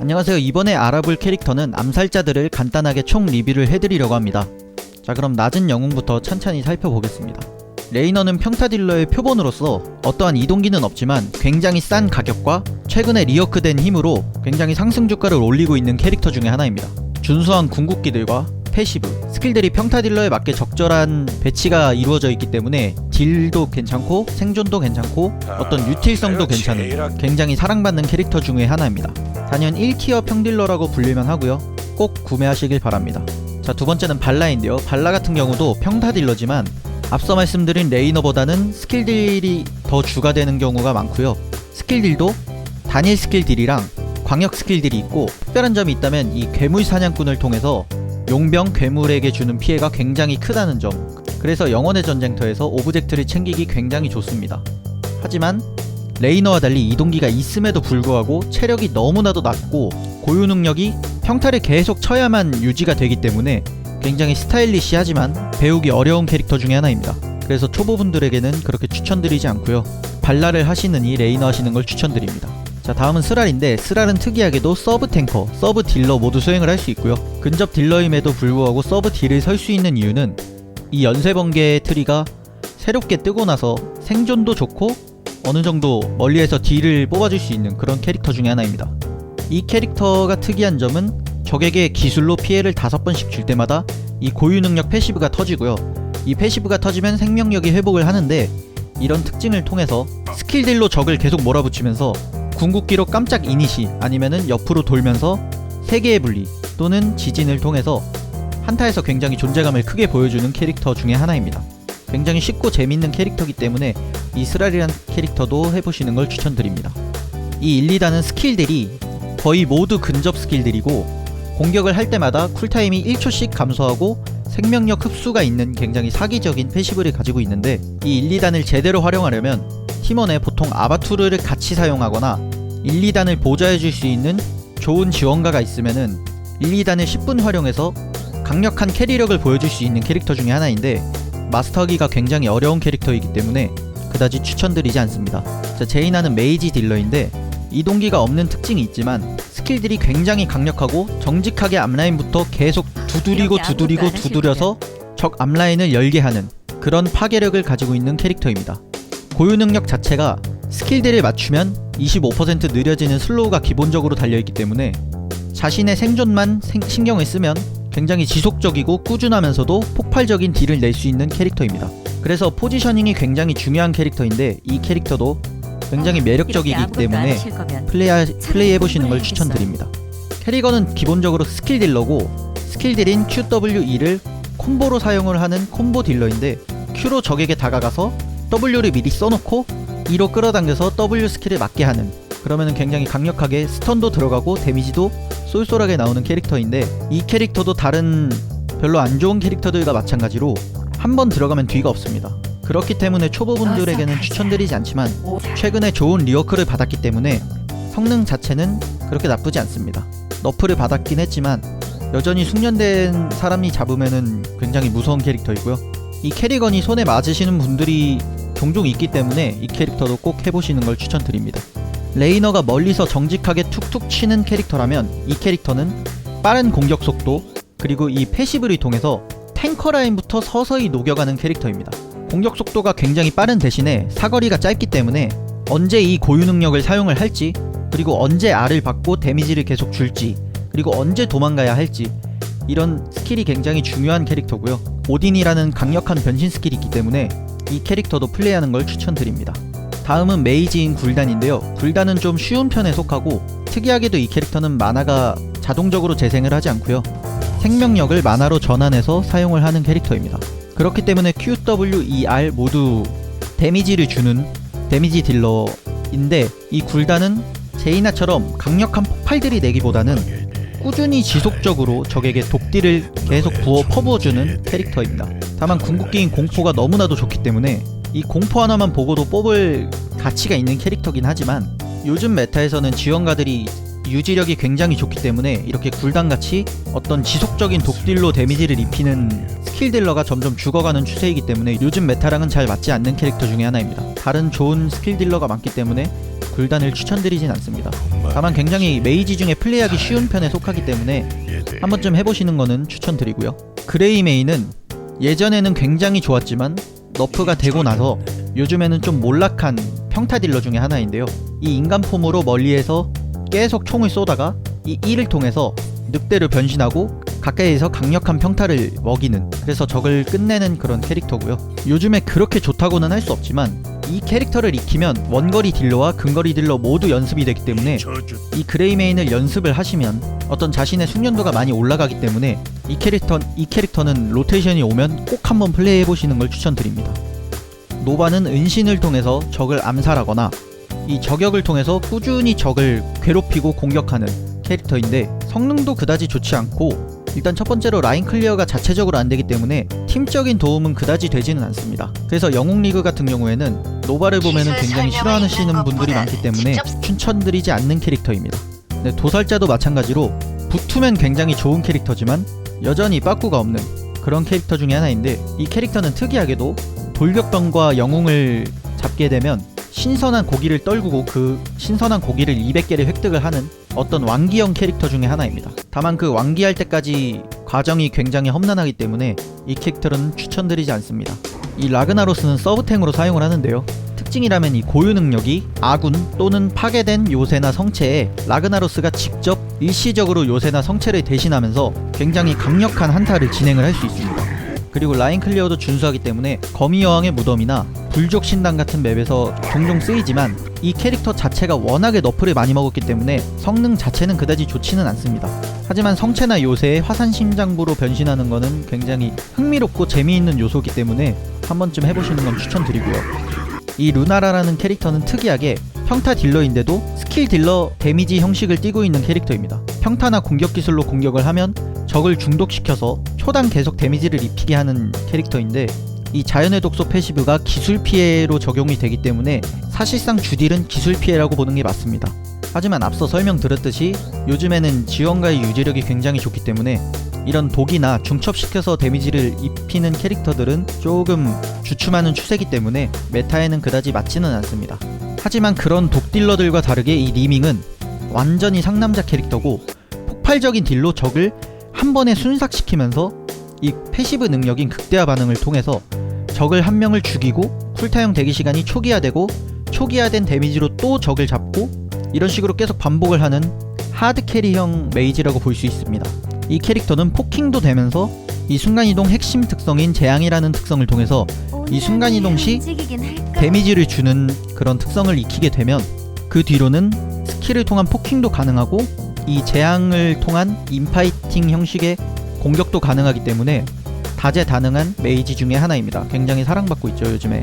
안녕하세요. 이번에 알아볼 캐릭터는 암살자들을 간단하게 총 리뷰를 해드리려고 합니다. 자, 그럼 낮은 영웅부터 찬찬히 살펴보겠습니다. 레이너는 평타 딜러의 표본으로서 어떠한 이동기는 없지만 굉장히 싼 가격과 최근에 리어크된 힘으로 굉장히 상승 주가를 올리고 있는 캐릭터 중에 하나입니다. 준수한 궁극기들과 패시브, 스킬들이 평타 딜러에 맞게 적절한 배치가 이루어져 있기 때문에 딜도 괜찮고 생존도 괜찮고 어떤 유틸성도 괜찮은 굉장히 사랑받는 캐릭터 중에 하나입니다. 단연 1티어 평딜러라고 불리면 하고요. 꼭 구매하시길 바랍니다. 자, 두 번째는 발라인데요. 발라 같은 경우도 평타 딜러지만 앞서 말씀드린 레이너보다는 스킬 딜이 더 주가 되는 경우가 많고요. 스킬 딜도 단일 스킬 딜이랑 광역 스킬 딜이 있고 특별한 점이 있다면 이 괴물 사냥꾼을 통해서 용병 괴물에게 주는 피해가 굉장히 크다는 점. 그래서 영혼의 전쟁터에서 오브젝트를 챙기기 굉장히 좋습니다. 하지만 레이너와 달리 이동기가 있음에도 불구하고 체력이 너무나도 낮고 고유 능력이 평타를 계속 쳐야만 유지가 되기 때문에 굉장히 스타일리시하지만 배우기 어려운 캐릭터 중에 하나입니다. 그래서 초보분들에게는 그렇게 추천드리지 않고요. 발라를 하시느니 레이너 하시는 걸 추천드립니다. 자 다음은 스랄인데 스랄은 특이하게도 서브 탱커, 서브 딜러 모두 수행을 할 수 있고요. 근접 딜러임에도 불구하고 서브 딜을 설 수 있는 이유는 이 연쇄 번개의 트리가 새롭게 뜨고 나서 생존도 좋고 어느 정도 멀리에서 딜을 뽑아줄 수 있는 그런 캐릭터 중에 하나입니다. 이 캐릭터가 특이한 점은 적에게 기술로 피해를 다섯 번씩 줄 때마다 이 고유 능력 패시브가 터지고요. 이 패시브가 터지면 생명력이 회복을 하는데 이런 특징을 통해서 스킬딜로 적을 계속 몰아붙이면서 궁극기로 깜짝 이니시 아니면은 옆으로 돌면서 세 개의 분리 또는 지진을 통해서 한타에서 굉장히 존재감을 크게 보여주는 캐릭터 중에 하나입니다. 굉장히 쉽고 재밌는 캐릭터이기 때문에 이 스랄이란 캐릭터도 해보시는 걸 추천드립니다. 이 1, 2단은 스킬들이 거의 모두 근접 스킬들이고 공격을 할 때마다 쿨타임이 1초씩 감소하고 생명력 흡수가 있는 굉장히 사기적인 패시브를 가지고 있는데 이 1, 2단을 제대로 활용하려면 팀원에 보통 아바투르를 같이 사용하거나 1, 2단을 보좌해 줄 수 있는 좋은 지원가가 있으면은 1, 2단을 10분 활용해서 강력한 캐리력을 보여줄 수 있는 캐릭터 중에 하나인데 마스터하기가 굉장히 어려운 캐릭터이기 때문에 그다지 추천드리지 않습니다. 자, 제이나는 메이지 딜러인데 이동기가 없는 특징이 있지만 스킬들이 굉장히 강력하고 정직하게 앞라인부터 계속 두드리고 두드리고 두드려서 적 앞라인을 열게 하는 그런 파괴력을 가지고 있는 캐릭터입니다. 고유 능력 자체가 스킬들을 맞추면 25% 느려지는 슬로우가 기본적으로 달려있기 때문에 자신의 생존만 생- 신경을 쓰면 굉장히 지속적이고 꾸준하면서도 폭발적인 딜을 낼 수 있는 캐릭터입니다. 그래서 포지셔닝이 굉장히 중요한 캐릭터인데 이 캐릭터도 굉장히 매력적이기 때문에 플레이 플레이 해보시는 걸 추천드립니다. 캐리건은 기본적으로 스킬 딜러고 스킬 딜인 QWE를 콤보로 사용을 하는 콤보 딜러인데 Q로 적에게 다가가서 W를 미리 써놓고 E로 끌어당겨서 W 스킬을 맞게 하는 그러면은 굉장히 강력하게 스턴도 들어가고 데미지도 쏠쏠하게 나오는 캐릭터인데 이 캐릭터도 다른 별로 안 좋은 캐릭터들과 마찬가지로 한 번 들어가면 뒤가 없습니다. 그렇기 때문에 초보분들에게는 추천드리지 않지만 최근에 좋은 리워크를 받았기 때문에 성능 자체는 그렇게 나쁘지 않습니다. 너프를 받았긴 했지만 여전히 숙련된 사람이 잡으면은 굉장히 무서운 캐릭터이고요. 이 캐리건이 손에 맞으시는 분들이 종종 있기 때문에 이 캐릭터도 꼭 해보시는 걸 추천드립니다. 레이너가 멀리서 정직하게 툭툭 치는 캐릭터라면 이 캐릭터는 빠른 공격 속도 그리고 이 패시브를 통해서 탱커 라인부터 서서히 녹여가는 캐릭터입니다. 공격 속도가 굉장히 빠른 대신에 사거리가 짧기 때문에 언제 이 고유 능력을 사용을 할지 그리고 언제 R을 받고 데미지를 계속 줄지 그리고 언제 도망가야 할지 이런 스킬이 굉장히 중요한 캐릭터고요. 오딘이라는 강력한 변신 스킬이 있기 때문에 이 캐릭터도 플레이하는 걸 추천드립니다. 다음은 메이지인 굴단인데요. 굴단은 좀 쉬운 편에 속하고 특이하게도 이 캐릭터는 만화가 자동적으로 재생을 하지 않고요. 생명력을 만화로 전환해서 사용을 하는 캐릭터입니다. 그렇기 때문에 QWER 모두 데미지를 주는 데미지 딜러인데 이 굴단은 제이나처럼 강력한 폭발들이 내기보다는 꾸준히 지속적으로 적에게 독딜을 계속 부어 퍼부어주는 캐릭터입니다. 다만 궁극기인 공포가 너무나도 좋기 때문에 이 공포 하나만 보고도 뽑을 가치가 있는 캐릭터긴 하지만 요즘 메타에서는 지원가들이 유지력이 굉장히 좋기 때문에 이렇게 굴단같이 어떤 지속적인 독딜로 데미지를 입히는 스킬 딜러가 점점 죽어가는 추세이기 때문에 요즘 메타랑은 잘 맞지 않는 캐릭터 중에 하나입니다. 다른 좋은 스킬 딜러가 많기 때문에 굴단을 추천드리진 않습니다. 다만 굉장히 메이지 중에 플레이하기 쉬운 편에 속하기 때문에 한 번쯤 해보시는 거는 추천드리고요. 그레이 메인은 예전에는 굉장히 좋았지만 너프가 되고 나서 요즘에는 좀 몰락한 평타 딜러 중에 하나인데요. 이 인간 폼으로 멀리에서 계속 총을 쏘다가 이 이를 통해서 늑대로 변신하고 가까이에서 강력한 평타를 먹이는 그래서 적을 끝내는 그런 캐릭터고요. 요즘에 그렇게 좋다고는 할 수 없지만 이 캐릭터를 익히면 원거리 딜러와 근거리 딜러 모두 연습이 되기 때문에 이 그레이 메인을 연습을 하시면 어떤 자신의 숙련도가 많이 올라가기 때문에 이 캐릭터 이 캐릭터는 로테이션이 오면 꼭 한번 플레이해 보시는 걸 추천드립니다. 노바는 은신을 통해서 적을 암살하거나 이 저격을 통해서 꾸준히 적을 괴롭히고 공격하는 캐릭터인데 성능도 그다지 좋지 않고 일단 첫 번째로 라인 클리어가 자체적으로 안 되기 때문에 팀적인 도움은 그다지 되지는 않습니다. 그래서 영웅 리그 같은 경우에는 노바를 보면은 굉장히 싫어하시는 분들이 많기 때문에 추천드리지 않는 캐릭터입니다. 네, 도살자도 마찬가지로 붙으면 굉장히 좋은 캐릭터지만 여전히 빠꾸가 없는 그런 캐릭터 중에 하나인데 이 캐릭터는 특이하게도 돌격병과 영웅을 잡게 되면 신선한 고기를 떨구고 그 신선한 고기를 200개를 획득을 하는 어떤 왕기형 캐릭터 중에 하나입니다. 다만 그 왕기할 때까지 과정이 굉장히 험난하기 때문에 이 캐릭터는 추천드리지 않습니다. 이 라그나로스는 서브탱으로 사용을 하는데요. 특징이라면 이 고유 능력이 아군 또는 파괴된 요새나 성체에 라그나로스가 직접 일시적으로 요새나 성체를 대신하면서 굉장히 강력한 한타를 진행을 할 수 있습니다. 그리고 라인 클리어도 준수하기 때문에 거미 여왕의 무덤이나 불족 신당 같은 맵에서 종종 쓰이지만 이 캐릭터 자체가 워낙에 너프를 많이 먹었기 때문에 성능 자체는 그다지 좋지는 않습니다. 하지만 성체나 요새의 화산 심장부로 변신하는 것은 굉장히 흥미롭고 재미있는 요소이기 때문에 한 번쯤 해보시는 건 추천드리고요. 이 루나라라는 캐릭터는 특이하게 평타 딜러인데도 스킬 딜러 데미지 형식을 띠고 있는 캐릭터입니다. 평타나 공격 기술로 공격을 하면 적을 중독시켜서 초당 계속 데미지를 입히게 하는 캐릭터인데 이 자연의 독소 패시브가 기술 피해로 적용이 되기 때문에 사실상 주딜은 기술 피해라고 보는 게 맞습니다. 하지만 앞서 설명드렸듯이 요즘에는 지원가의 유지력이 굉장히 좋기 때문에 이런 독이나 중첩시켜서 데미지를 입히는 캐릭터들은 조금 주춤하는 추세기 때문에 메타에는 그다지 맞지는 않습니다. 하지만 그런 독딜러들과 다르게 이 리밍은 완전히 상남자 캐릭터고 폭발적인 딜로 적을 한 번에 순삭시키면서 이 패시브 능력인 극대화 반응을 통해서 적을 한 명을 죽이고 쿨타임 대기 시간이 초기화되고 초기화된 데미지로 또 적을 잡고 이런 식으로 계속 반복을 하는 하드 캐리형 메이지라고 볼 수 있습니다. 이 캐릭터는 포킹도 되면서 이 순간이동 핵심 특성인 재앙이라는 특성을 통해서 이 순간이동 시 데미지를 주는 그런 특성을 익히게 되면 그 뒤로는 스킬을 통한 포킹도 가능하고 이 재앙을 통한 인파이팅 형식의 공격도 가능하기 때문에 다재다능한 메이지 중에 하나입니다. 굉장히 사랑받고 있죠 요즘에.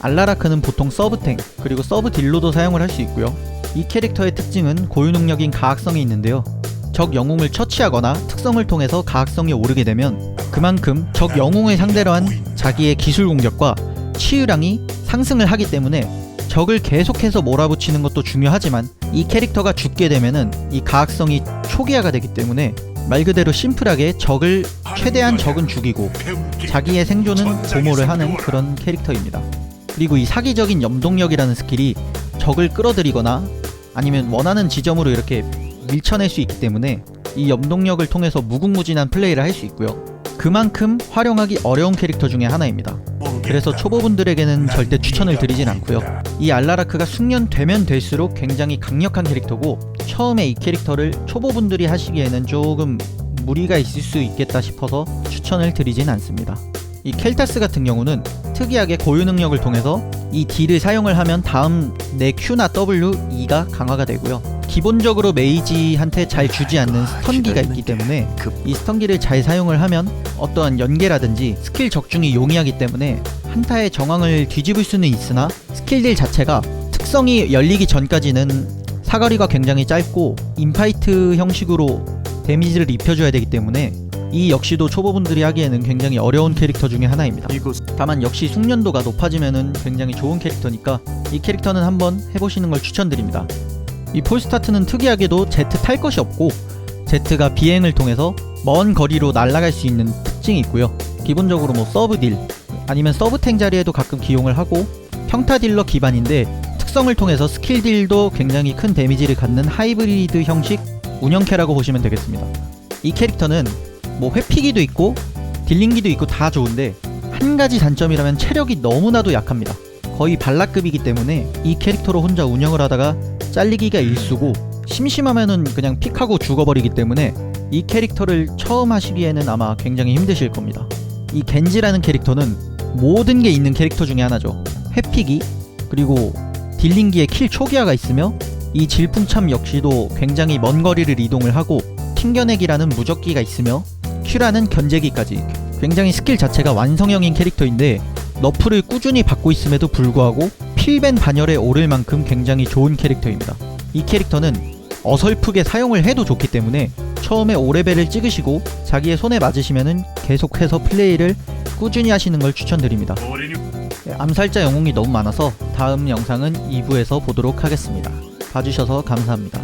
알라라크는 보통 서브탱 그리고 서브 딜로도 사용을 할 수 있고요. 이 캐릭터의 특징은 고유 능력인 가학성이 있는데요. 적 영웅을 처치하거나 특성을 통해서 가학성이 오르게 되면 그만큼 적 영웅을 상대로 한 자기의 기술 공격과 치유량이 상승을 하기 때문에 적을 계속해서 몰아붙이는 것도 중요하지만 이 캐릭터가 죽게 되면은 이 가학성이 초기화가 되기 때문에 말 그대로 심플하게 적을 최대한 적은 죽이고 자기의 생존은 보모를 하는 그런 캐릭터입니다. 그리고 이 사기적인 염동력이라는 스킬이 적을 끌어들이거나 아니면 원하는 지점으로 이렇게 밀쳐낼 수 있기 때문에 이 염동력을 통해서 무궁무진한 플레이를 할 수 있고요. 그만큼 활용하기 어려운 캐릭터 중에 하나입니다. 그래서 초보분들에게는 절대 추천을 드리진 않고요. 이 알라라크가 숙련되면 될수록 굉장히 강력한 캐릭터고 처음에 이 캐릭터를 초보분들이 하시기에는 조금 무리가 있을 수 있겠다 싶어서 추천을 드리진 않습니다. 이 켈타스 같은 경우는 특이하게 고유 능력을 통해서 이 D를 사용을 하면 다음 내 Q나 W, E가 강화가 되고요. 기본적으로 메이지한테 잘 주지 않는 스턴기가 있기 때문에 이 스턴기를 잘 사용을 하면 어떠한 연계라든지 스킬 적중이 용이하기 때문에 한타의 정황을 뒤집을 수는 있으나 스킬들 자체가 특성이 열리기 전까지는 사거리가 굉장히 짧고 인파이트 형식으로 데미지를 입혀줘야 되기 때문에 이 역시도 초보분들이 하기에는 굉장히 어려운 캐릭터 중에 하나입니다. 다만 역시 숙련도가 높아지면은 굉장히 좋은 캐릭터니까 이 캐릭터는 한번 해보시는 걸 추천드립니다. 이 폴스타트는 특이하게도 제트 탈 것이 없고 제트가 비행을 통해서 먼 거리로 날아갈 수 있는 특징이 있고요. 기본적으로 뭐 서브 딜 아니면 서브 탱 자리에도 가끔 기용을 하고 평타 딜러 기반인데 특성을 통해서 스킬 딜도 굉장히 큰 데미지를 갖는 하이브리드 형식 운영캐라고 보시면 되겠습니다. 이 캐릭터는 뭐 회피기도 있고 딜링기도 있고 다 좋은데 한 가지 단점이라면 체력이 너무나도 약합니다. 거의 발라급이기 때문에 이 캐릭터로 혼자 운영을 하다가 잘리기가 일수고 심심하면은 그냥 픽하고 죽어버리기 때문에 이 캐릭터를 처음 하시기에는 아마 굉장히 힘드실 겁니다. 이 겐지라는 캐릭터는 모든 게 있는 캐릭터 중에 하나죠. 회피기 그리고 딜링기에 킬 초기화가 있으며 이 질풍참 역시도 굉장히 먼 거리를 이동을 하고 튕겨내기라는 무적기가 있으며 큐라는 견제기까지 굉장히 스킬 자체가 완성형인 캐릭터인데 너프를 꾸준히 받고 있음에도 불구하고 필벤 반열에 오를 만큼 굉장히 좋은 캐릭터입니다. 이 캐릭터는 어설프게 사용을 해도 좋기 때문에 처음에 5레벨을 찍으시고 자기의 손에 맞으시면은 계속해서 플레이를 꾸준히 하시는 걸 추천드립니다. 네, 암살자 영웅이 너무 많아서 다음 영상은 2부에서 보도록 하겠습니다. 봐주셔서 감사합니다.